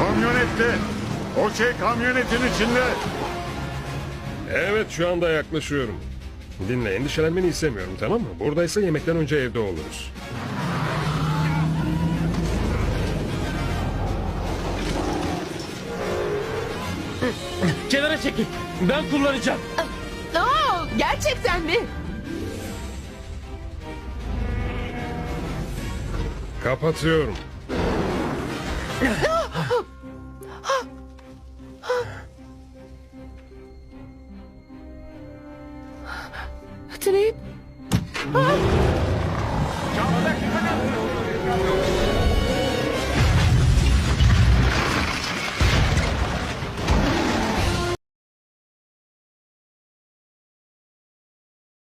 bekle. O şey kamyonetin içinde. Evet şu anda yaklaşıyorum. Dinle endişelenmeni istemiyorum tamam mı? Buradaysa yemekten önce evde oluruz. Kenara çekil. Ben kullanacağım. Aa, gerçekten mi? Kapatıyorum. Talib?